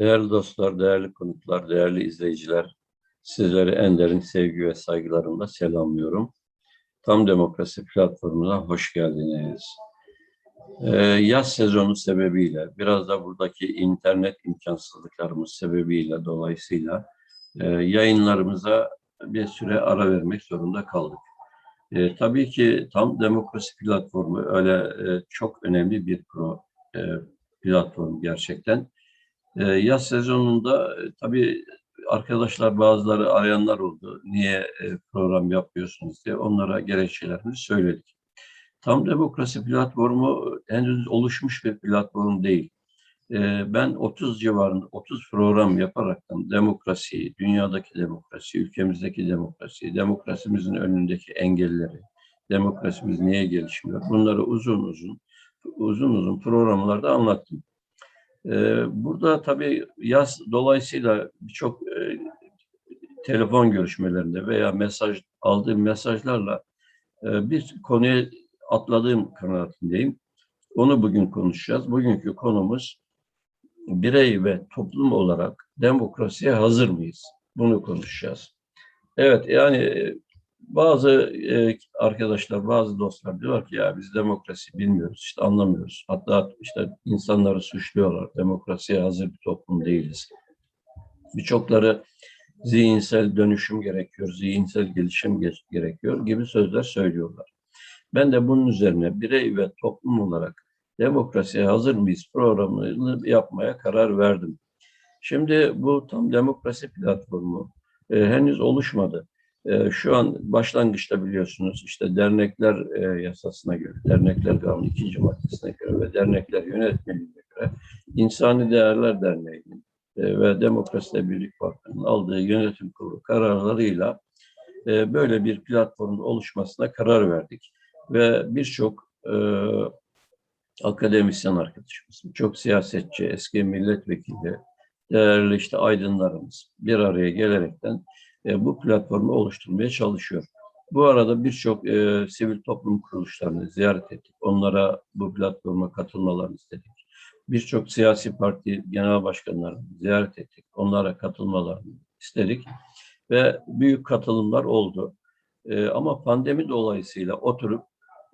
Değerli dostlar, değerli konuklar, değerli izleyiciler, sizleri en derin sevgi ve saygılarımla selamlıyorum. Tam Demokrasi platformuna hoş geldiniz. Ee, yaz sezonu sebebiyle, biraz da buradaki internet imkansızlıklarımız sebebiyle dolayısıyla e, yayınlarımıza bir süre ara vermek zorunda kaldık. E, tabii ki Tam Demokrasi platformu öyle e, çok önemli bir pro, e, platform gerçekten. E, yaz sezonunda e, tabii arkadaşlar bazıları arayanlar oldu. Niye e, program yapıyorsunuz diye onlara gerekçelerini söyledik. Tam Demokrasi platformu henüz oluşmuş bir platform değil. E, ben 30 civarında 30 program yaparaktan demokrasiyi, dünyadaki demokrasi, ülkemizdeki demokrasi, demokrasimizin önündeki engelleri, demokrasimiz niye gelişmiyor bunları uzun uzun uzun uzun programlarda anlattım. Burada tabii yaz dolayısıyla birçok telefon görüşmelerinde veya mesaj aldığım mesajlarla bir konuya atladığım kanaatindeyim. Onu bugün konuşacağız. Bugünkü konumuz birey ve toplum olarak demokrasiye hazır mıyız? Bunu konuşacağız. Evet yani bazı e, arkadaşlar, bazı dostlar diyorlar ki ya biz demokrasi bilmiyoruz, işte anlamıyoruz. Hatta işte insanları suçluyorlar. Demokrasiye hazır bir toplum değiliz. Birçokları zihinsel dönüşüm gerekiyor, zihinsel gelişim gerekiyor gibi sözler söylüyorlar. Ben de bunun üzerine birey ve toplum olarak demokrasiye hazır mıyız programını yapmaya karar verdim. Şimdi bu tam demokrasi platformu e, henüz oluşmadı. E, şu an başlangıçta biliyorsunuz işte dernekler e, yasasına göre, dernekler kanunu ikinci maddesine göre ve dernekler yönetmeliğine göre İnsani Değerler Derneği'nin e, ve Demokrasiyle Birlik Vakfı'nın aldığı yönetim kurulu kararlarıyla e, böyle bir platformun oluşmasına karar verdik. Ve birçok e, akademisyen arkadaşımız, çok siyasetçi, eski milletvekili, değerli işte aydınlarımız bir araya gelerekten e, bu platformu oluşturmaya çalışıyor. Bu arada birçok e, sivil toplum kuruluşlarını ziyaret ettik. Onlara bu platforma katılmalarını istedik. Birçok siyasi parti genel başkanlarını ziyaret ettik. Onlara katılmalarını istedik. Ve büyük katılımlar oldu. E, ama pandemi dolayısıyla oturup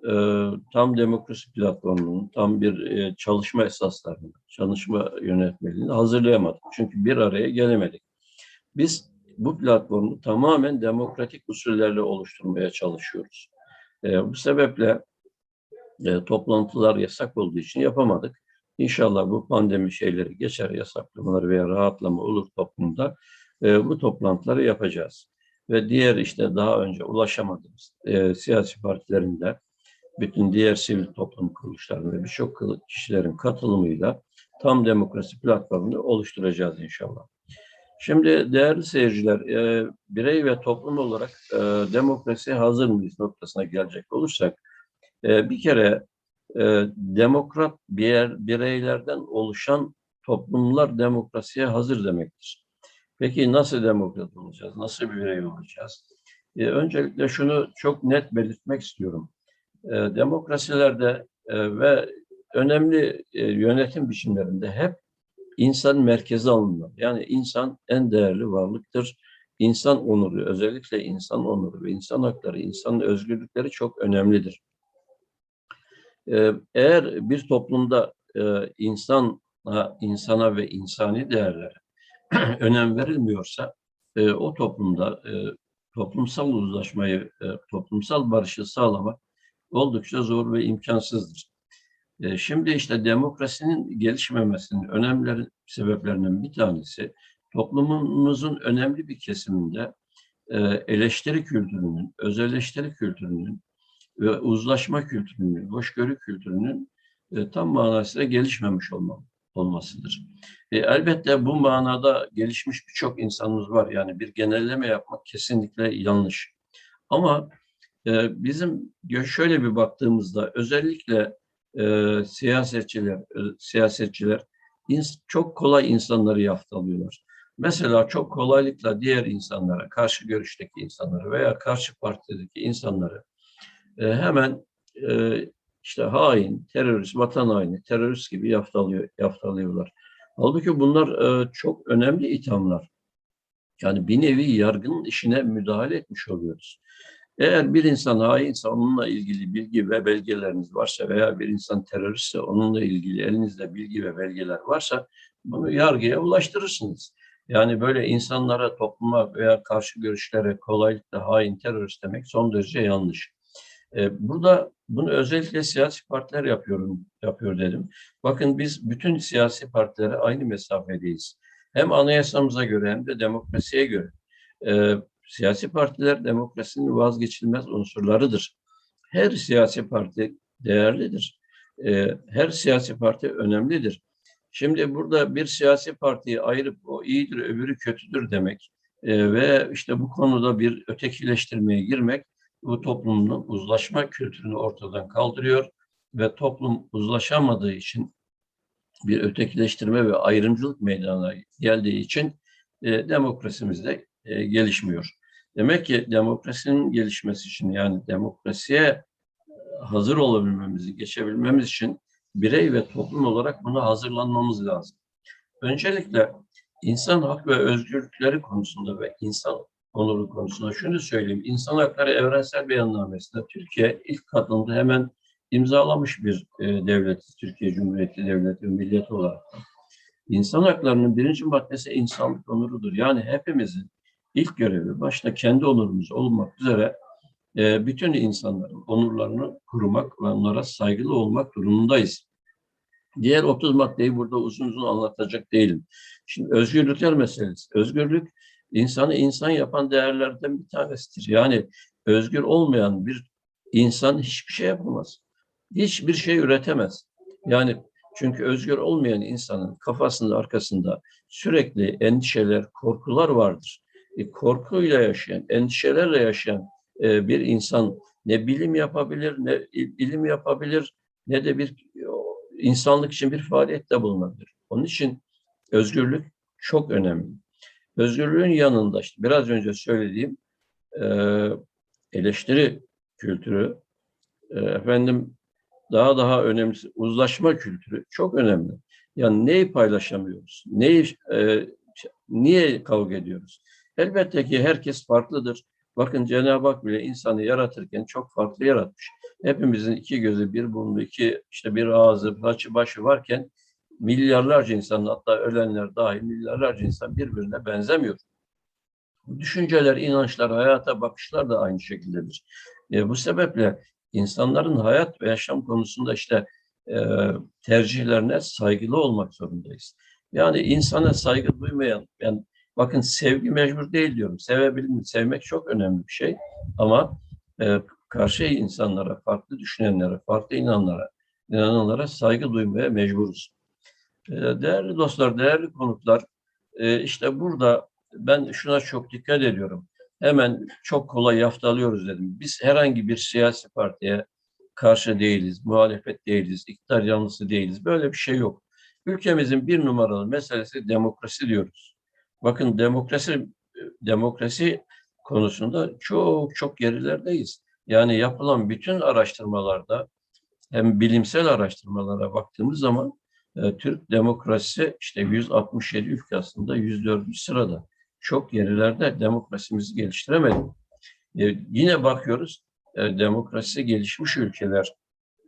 e, tam demokrasi platformunun tam bir e, çalışma esaslarını, çalışma yönetmeliğini hazırlayamadık. Çünkü bir araya gelemedik. Biz bu platformu tamamen demokratik usullerle oluşturmaya çalışıyoruz. E, bu sebeple e, toplantılar yasak olduğu için yapamadık. İnşallah bu pandemi şeyleri geçer, yasaklamalar veya rahatlama olur toplumda. E, bu toplantıları yapacağız. Ve diğer işte daha önce ulaşamadığımız e, siyasi partilerinde bütün diğer sivil toplum kuruluşlarının ve birçok kişilerin katılımıyla tam demokrasi platformunu oluşturacağız inşallah. Şimdi değerli seyirciler, e, birey ve toplum olarak e, demokrasi hazır mıyız noktasına gelecek olursak, e, bir kere e, demokrat bir bireylerden oluşan toplumlar demokrasiye hazır demektir. Peki nasıl demokrat olacağız? Nasıl bir birey olacağız? E, öncelikle şunu çok net belirtmek istiyorum. E, demokrasilerde e, ve önemli e, yönetim biçimlerinde hep insan merkeze alınmalı. Yani insan en değerli varlıktır. İnsan onuru, özellikle insan onuru ve insan hakları, insan özgürlükleri çok önemlidir. Ee, eğer bir toplumda e, insan, insana ve insani değerlere önem verilmiyorsa e, o toplumda e, toplumsal uzlaşmayı, toplumsal barışı sağlamak oldukça zor ve imkansızdır. E, şimdi işte demokrasinin gelişmemesinin önemli sebeplerinden bir tanesi toplumumuzun önemli bir kesiminde e, eleştiri kültürünün, özelleştiri kültürünün ve uzlaşma kültürünün, hoşgörü kültürünün e, tam manasıyla gelişmemiş olma, olmasıdır. E, elbette bu manada gelişmiş birçok insanımız var. Yani bir genelleme yapmak kesinlikle yanlış. Ama e, bizim şöyle bir baktığımızda özellikle e, siyasetçiler, e, siyasetçiler çok kolay insanları yaftalıyorlar. Mesela çok kolaylıkla diğer insanlara, karşı görüşteki insanları veya karşı partideki insanları e, hemen e, işte hain, terörist, vatan haini, terörist gibi yaftalıyor, yaftalıyorlar. Halbuki bunlar e, çok önemli ithamlar. Yani bir nevi yargının işine müdahale etmiş oluyoruz. Eğer bir insan hainse onunla ilgili bilgi ve belgeleriniz varsa veya bir insan teröristse onunla ilgili elinizde bilgi ve belgeler varsa bunu yargıya ulaştırırsınız. Yani böyle insanlara, topluma veya karşı görüşlere kolaylıkla hain terörist demek son derece yanlış. Ee, burada bunu özellikle siyasi partiler yapıyorum, yapıyor dedim. Bakın biz bütün siyasi partilere aynı mesafedeyiz. Hem anayasamıza göre hem de demokrasiye göre. Siyasi partiler demokrasinin vazgeçilmez unsurlarıdır. Her siyasi parti değerlidir. Ee, her siyasi parti önemlidir. Şimdi burada bir siyasi partiyi ayırıp o iyidir, öbürü kötüdür demek e, ve işte bu konuda bir ötekileştirmeye girmek bu toplumun uzlaşma kültürünü ortadan kaldırıyor ve toplum uzlaşamadığı için bir ötekileştirme ve ayrımcılık meydana geldiği için e, demokrasimiz de e, gelişmiyor. Demek ki demokrasinin gelişmesi için yani demokrasiye hazır olabilmemizi, geçebilmemiz için birey ve toplum olarak buna hazırlanmamız lazım. Öncelikle insan hak ve özgürlükleri konusunda ve insan onuru konusunda şunu söyleyeyim. İnsan Hakları Evrensel Beyannamesi'nde Türkiye ilk katılımda hemen imzalamış bir e, Türkiye Cumhuriyeti Devleti Millet olarak. İnsan haklarının birinci maddesi insanlık onurudur. Yani hepimizin ilk görevi başta kendi onurumuz olmak üzere e, bütün insanların onurlarını korumak ve onlara saygılı olmak durumundayız. Diğer 30 maddeyi burada uzun uzun anlatacak değilim. Şimdi özgürlükler meselesi. Özgürlük insanı insan yapan değerlerden bir tanesidir. Yani özgür olmayan bir insan hiçbir şey yapamaz. Hiçbir şey üretemez. Yani çünkü özgür olmayan insanın kafasında arkasında sürekli endişeler, korkular vardır. E, korkuyla yaşayan, endişelerle yaşayan e, bir insan ne bilim yapabilir, ne ilim yapabilir, ne de bir insanlık için bir faaliyette bulunabilir. Onun için özgürlük çok önemli. Özgürlüğün yanında işte biraz önce söylediğim e, eleştiri kültürü, efendim daha daha önemlisi uzlaşma kültürü çok önemli. Yani neyi paylaşamıyoruz? Neyi e, niye kavga ediyoruz? Elbette ki herkes farklıdır. Bakın Cenab-ı Hak bile insanı yaratırken çok farklı yaratmış. Hepimizin iki gözü, bir burnu, iki işte bir ağzı, başı, başı varken milyarlarca insan hatta ölenler dahil milyarlarca insan birbirine benzemiyor. Düşünceler, inançlar, hayata bakışlar da aynı şekildedir. E, bu sebeple insanların hayat ve yaşam konusunda işte e, tercihlerine saygılı olmak zorundayız. Yani insana saygı duymayan, yani bakın sevgi mecbur değil diyorum. Sevebilmek, sevmek çok önemli bir şey. Ama e, karşı insanlara, farklı düşünenlere, farklı inanlara, inananlara saygı duymaya mecburuz. Ee, değerli dostlar, değerli konuklar, e, işte burada ben şuna çok dikkat ediyorum. Hemen çok kolay yaftalıyoruz dedim. Biz herhangi bir siyasi partiye karşı değiliz, muhalefet değiliz, iktidar yanlısı değiliz. Böyle bir şey yok. Ülkemizin bir numaralı meselesi demokrasi diyoruz. Bakın demokrasi demokrasi konusunda çok çok gerilerdeyiz. Yani yapılan bütün araştırmalarda hem bilimsel araştırmalara baktığımız zaman e, Türk demokrasisi işte 167 ülke aslında 104. sırada. Çok gerilerde demokrasimizi geliştiremedik. E, yine bakıyoruz e, demokrasi gelişmiş ülkeler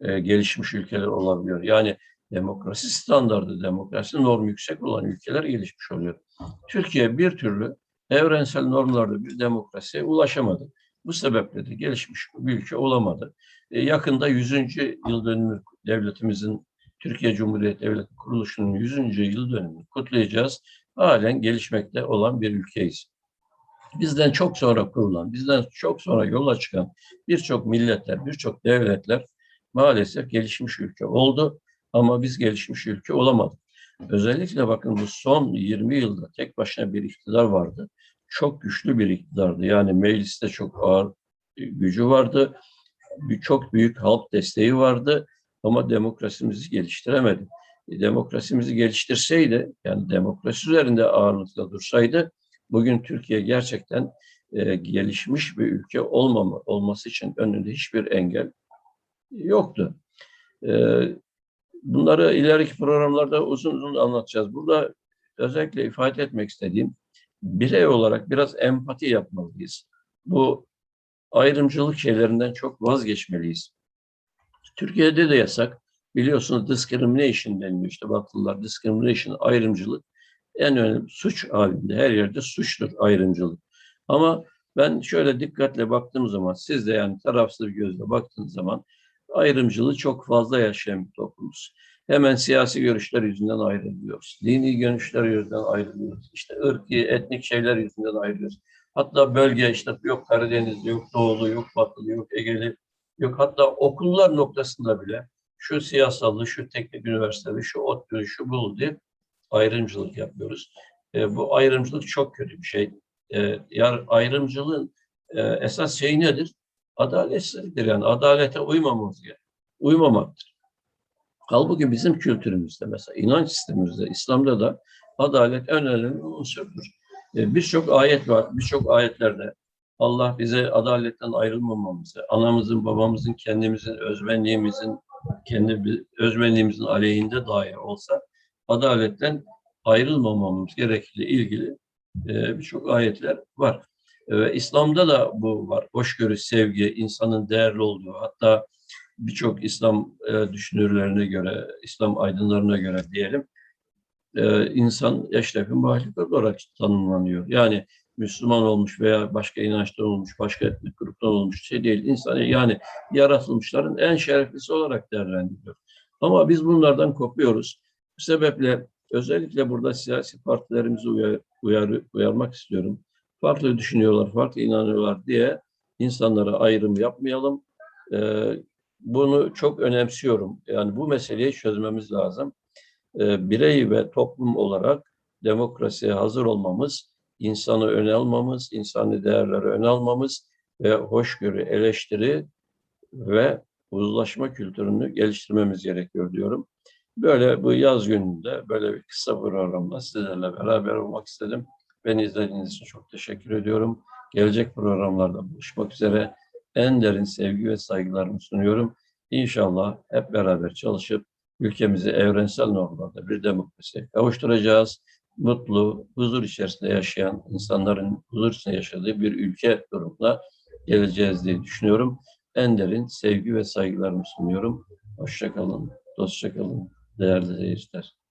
e, gelişmiş ülkeler olabiliyor. Yani demokrasi standardı, demokrasi norm yüksek olan ülkeler gelişmiş oluyor. Türkiye bir türlü evrensel normlarda bir demokrasiye ulaşamadı. Bu sebeple de gelişmiş bir ülke olamadı. E, yakında 100. yıl dönümü devletimizin Türkiye Cumhuriyeti Devleti kuruluşunun 100. yıl dönümünü kutlayacağız. Halen gelişmekte olan bir ülkeyiz. Bizden çok sonra kurulan, bizden çok sonra yola çıkan birçok milletler, birçok devletler maalesef gelişmiş ülke oldu ama biz gelişmiş ülke olamadık. Özellikle bakın bu son 20 yılda tek başına bir iktidar vardı. Çok güçlü bir iktidardı. Yani mecliste çok ağır gücü vardı. Çok büyük halk desteği vardı ama demokrasimizi geliştiremedi. E, demokrasimizi geliştirseydi, yani demokrasi üzerinde ağırlıkla dursaydı, bugün Türkiye gerçekten e, gelişmiş bir ülke olmama, olması için önünde hiçbir engel yoktu. E, bunları ileriki programlarda uzun uzun anlatacağız. Burada özellikle ifade etmek istediğim birey olarak biraz empati yapmalıyız. Bu ayrımcılık şeylerinden çok vazgeçmeliyiz. Türkiye'de de yasak. Biliyorsunuz discrimination deniliyor işte Batılılar. Discrimination, ayrımcılık en önemli suç halinde. Her yerde suçtur ayrımcılık. Ama ben şöyle dikkatle baktığım zaman, siz de yani tarafsız bir gözle baktığınız zaman ayrımcılığı çok fazla yaşayan bir toplumuz. Hemen siyasi görüşler yüzünden ayrılıyoruz. Dini görüşler yüzünden ayrılıyoruz. İşte ırki, etnik şeyler yüzünden ayrılıyoruz. Hatta bölge işte yok Karadenizli, yok Doğulu, yok Batılı, yok Egeli, yok hatta okullar noktasında bile şu siyasallı, şu teknik üniversiteli, şu ODTÜ, şu bu diye ayrımcılık yapıyoruz. E, bu ayrımcılık çok kötü bir şey. E, yani ayrımcılığın e, esas şeyi nedir? Adaletsizliktir yani. Adalete uymamamız gerekir. Uymamaktır. Halbuki bizim kültürümüzde mesela inanç sistemimizde, İslam'da da adalet en önemli unsurdur. E, birçok ayet var. Birçok ayetlerde Allah bize adaletten ayrılmamamızı, anamızın, babamızın, kendimizin, özbenliğimizin, kendi özbenliğimizin aleyhinde dahi olsa adaletten ayrılmamamız gerektiği ilgili e, birçok ayetler var. E, Ve İslam'da da bu var. Hoşgörü, sevgi, insanın değerli olduğu. Hatta birçok İslam e, düşünürlerine göre, İslam aydınlarına göre diyelim, e, insan eşrefin mahlukat olarak tanımlanıyor. Yani Müslüman olmuş veya başka inançtan olmuş, başka etnik gruptan olmuş şey değil. İnsan yani yaratılmışların en şereflisi olarak değerlendiriyor. Ama biz bunlardan kopuyoruz. Bu sebeple özellikle burada siyasi partilerimizi uyar, uyar, uyarmak istiyorum. Farklı düşünüyorlar, farklı inanıyorlar diye insanlara ayrım yapmayalım. Ee, bunu çok önemsiyorum. Yani bu meseleyi çözmemiz lazım. Ee, birey ve toplum olarak demokrasiye hazır olmamız, insanı öne almamız, insani değerleri öne almamız ve hoşgörü, eleştiri ve uzlaşma kültürünü geliştirmemiz gerekiyor diyorum. Böyle bu yaz gününde böyle bir kısa programda sizlerle beraber olmak istedim. Beni izlediğiniz için çok teşekkür ediyorum. Gelecek programlarda buluşmak üzere en derin sevgi ve saygılarımı sunuyorum. İnşallah hep beraber çalışıp ülkemizi evrensel normlarda bir demokrasiye kavuşturacağız. Mutlu, huzur içerisinde yaşayan insanların huzur içinde yaşadığı bir ülke durumuna geleceğiz diye düşünüyorum. En derin sevgi ve saygılarımı sunuyorum. Hoşçakalın, dostça kalın değerli seyirciler.